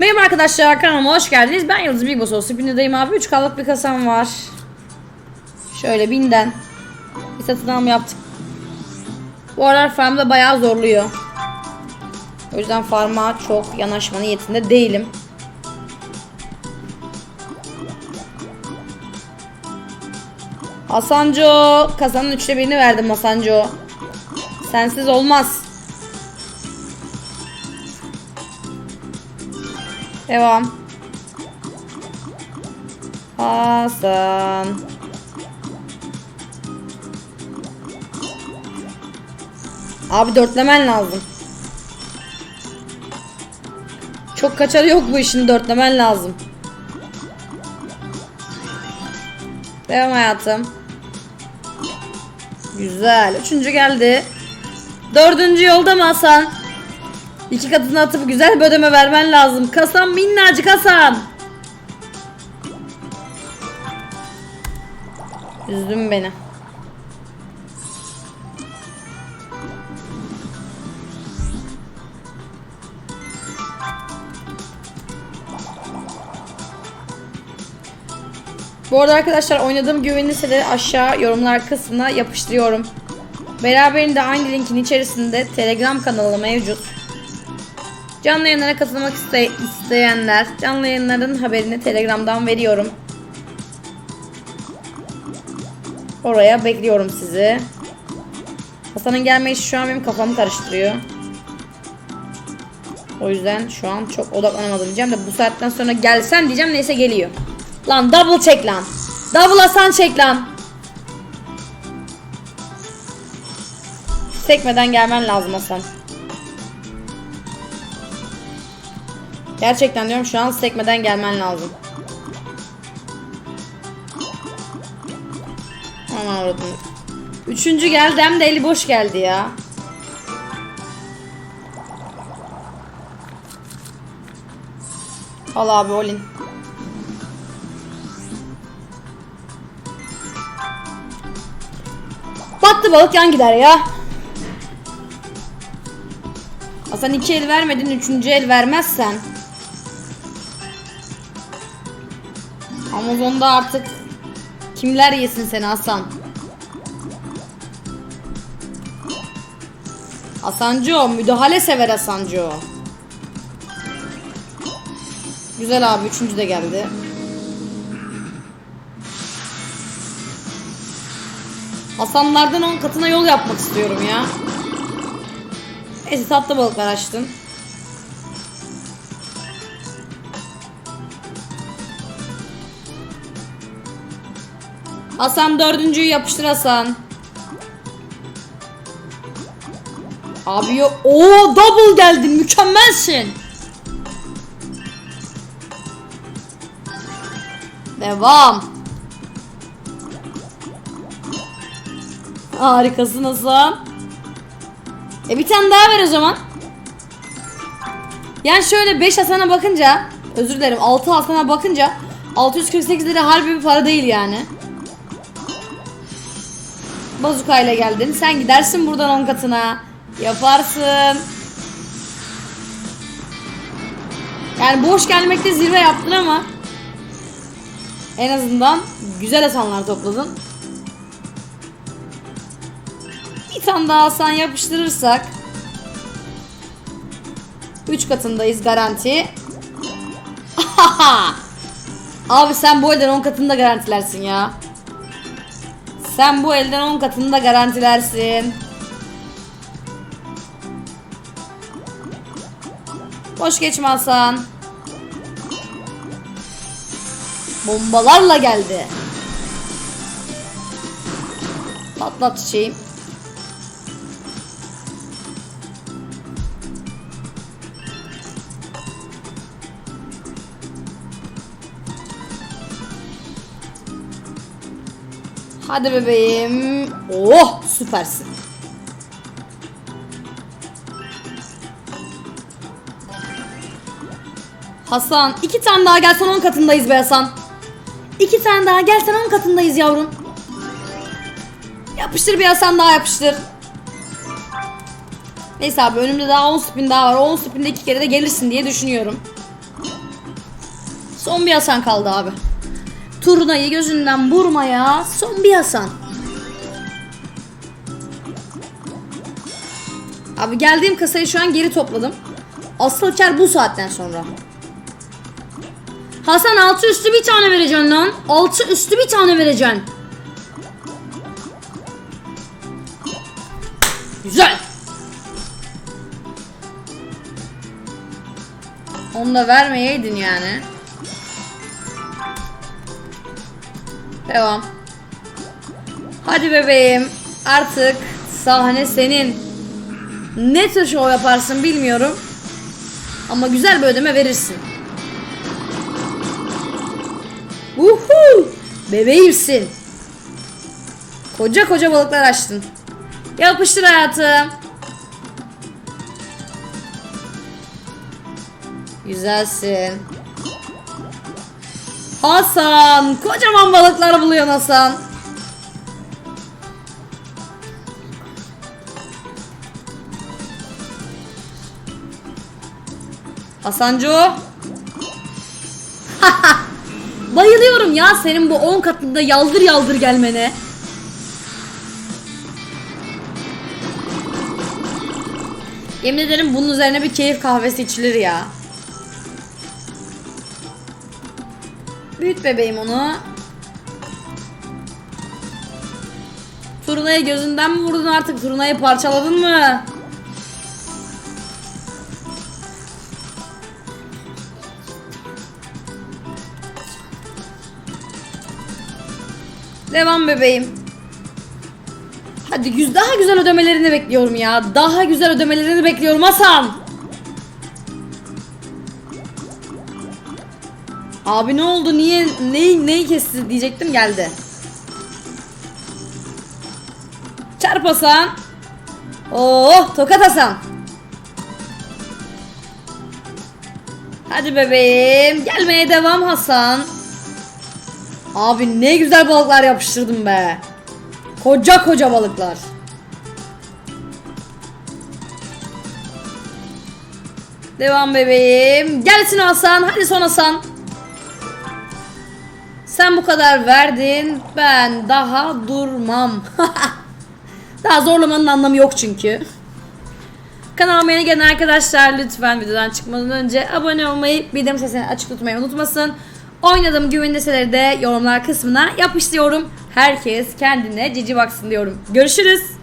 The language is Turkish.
Merhaba arkadaşlar kanalıma hoş geldiniz. Ben Yıldız Big Boss olsun. Spinner'dayım abi. 3 kalık bir kasam var. Şöyle binden. Bir satın alma yaptık. Bu aralar farmda bayağı zorluyor. O yüzden farma çok yanaşma niyetinde değilim. Hasanco. Kasanın üçte birini verdim Hasanco. Sensiz olmaz. Devam. Hasan. Abi dörtlemen lazım. Çok kaçarı yok bu işin dörtlemen lazım. Devam hayatım. Güzel. Üçüncü geldi. Dördüncü yolda mı Hasan? İki katını atıp güzel bir ödeme vermen lazım. Kasan minnacık Hasan. Üzdün beni. Bu arada arkadaşlar oynadığım güvenli siteleri aşağı yorumlar kısmına yapıştırıyorum. Beraberinde aynı linkin içerisinde Telegram kanalı mevcut. Canlı yayınlara katılmak iste- isteyenler canlı yayınların haberini Telegram'dan veriyorum. Oraya bekliyorum sizi. Hasan'ın gelmeyişi şu an benim kafamı karıştırıyor. O yüzden şu an çok odaklanamadım diyeceğim de bu saatten sonra gelsen diyeceğim neyse geliyor. Lan double çek lan. Double Hasan çek lan. Sekmeden gelmen lazım Hasan. Gerçekten diyorum şu an sekmeden gelmen lazım. Aman aradım. Üçüncü geldi hem de eli boş geldi ya. Al abi Olin. Battı balık yan gider ya. Hasan iki el vermedin, üçüncü el vermezsen. Amazon'da artık kimler yesin seni Hasan? Hasanco, müdahale sever Hasanco. Güzel abi, üçüncü de geldi. Hasanlardan 10 katına yol yapmak istiyorum ya. Neyse tatlı balıklar açtım. Hasan dördüncüyü yapıştır Hasan. Abi. Oo double geldin mükemmelsin. Devam. Harikasın Hasan. E bir tane daha ver o zaman. Yani şöyle 5 Hasan'a bakınca özür dilerim 6 Hasan'a bakınca 648 lira harbi bir para değil yani. Bazuka ile geldin. Sen gidersin buradan 10 katına. Yaparsın. Yani boş gelmekte zirve yaptın ama en azından güzel Hasanlar topladın. Bir tane daha Hasan yapıştırırsak 3 katındayız garanti. Abi sen bu elden 10 katını da garantilersin ya. Sen bu elden 10 katını da garantilersin. Boş geçme Hasan. Bombalarla geldi. Patlat çiçeğim. Hadi bebeğim. Oh süpersin. Hasan iki tane daha gelsen on katındayız be Hasan. İki tane daha gelsen on katındayız yavrum. Yapıştır bir Hasan daha yapıştır. Neyse abi önümde daha 10 spin daha var. O 10 spinde iki kere de gelirsin diye düşünüyorum. Son bir Hasan kaldı abi. Turnayı gözünden vurmaya son bir Hasan. Abi geldiğim kasayı şu an geri topladım. Asıl kar bu saatten sonra. Hasan altı üstü bir tane vereceksin lan. Altı üstü bir tane vereceksin. Güzel. Onu da vermeyeydin yani. Devam. Hadi bebeğim. Artık sahne senin. Ne tür şov yaparsın bilmiyorum. Ama güzel bir ödeme verirsin. Uhu! Bebeğimsin. Koca koca balıklar açtın. Yapıştır hayatım. Güzelsin. Hasan, kocaman balıklar buluyorsun Hasan. Hasancu. Bayılıyorum ya senin bu 10 katında yaldır yaldır gelmene. Yemin ederim bunun üzerine bir keyif kahvesi içilir ya. Büyüt bebeğim onu. Turnayı gözünden mi vurdun artık? Turnayı parçaladın mı? Devam bebeğim. Hadi daha güzel ödemelerini bekliyorum ya. Daha güzel ödemelerini bekliyorum Hasan. Abi ne oldu? Niye neyi neyi kesti diyecektim geldi. Çarp Hasan. Oh tokat Hasan. Hadi bebeğim. Gelmeye devam Hasan. Abi ne güzel balıklar yapıştırdım be. Koca koca balıklar. Devam bebeğim. Gelsin Hasan. Hadi son Hasan. Sen bu kadar verdin. Ben daha durmam. daha zorlamanın anlamı yok çünkü. Kanalıma yeni gelen arkadaşlar lütfen videodan çıkmadan önce abone olmayı, bildirim sesini açık tutmayı unutmasın. Oynadığım güvenli siteleri de yorumlar kısmına yapıştırıyorum. Herkes kendine cici baksın diyorum. Görüşürüz.